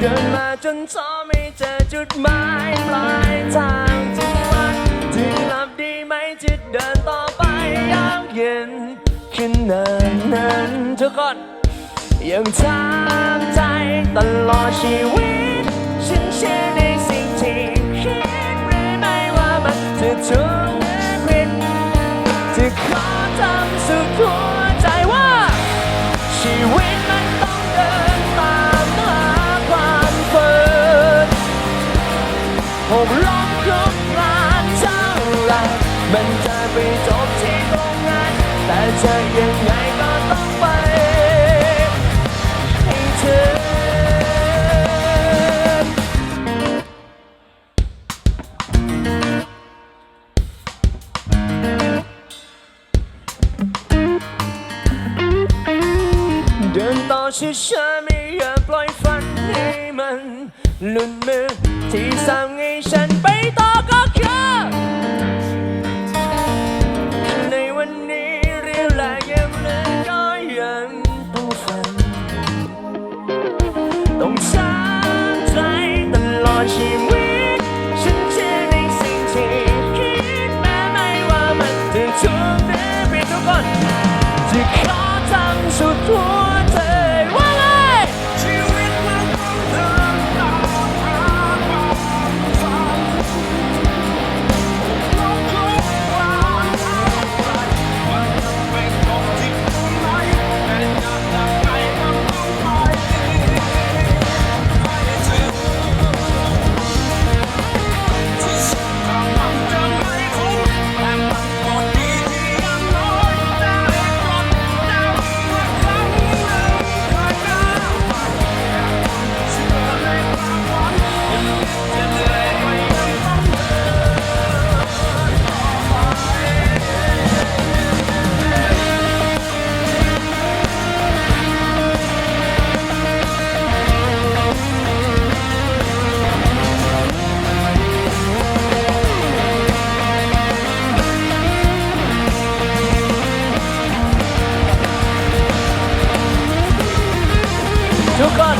เดินมาจนท้อไม่เจอจุดหมายปลายทางที่ว่าจะหลับดีไหมจะเดินต่อไปยามเย็นขึ้นนานนั้นทุกคนยังทางใจตลอดชีวิต ฉันเชื่อในสิ่งที่คิดหรือไม่ว่ามันจะถูกหรือผิดจะขอทำสุดหัว จะยังไงก็ต้องไปให้ถึงเดินต่อช้าๆไม่อยากปล่อยฝันให้มันหลุดมือที่สั่งให้ฉันไปต่อก็คือ ทุกคน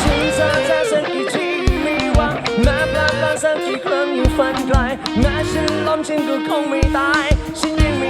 ฉันจะเธอสักกี่ทีไม่หวังแม้พลาดพลาดสักกี่ครั้งอยู่ฝันไกลแม้ฉันล้มฉันก็คงไม่ตายฉันยัง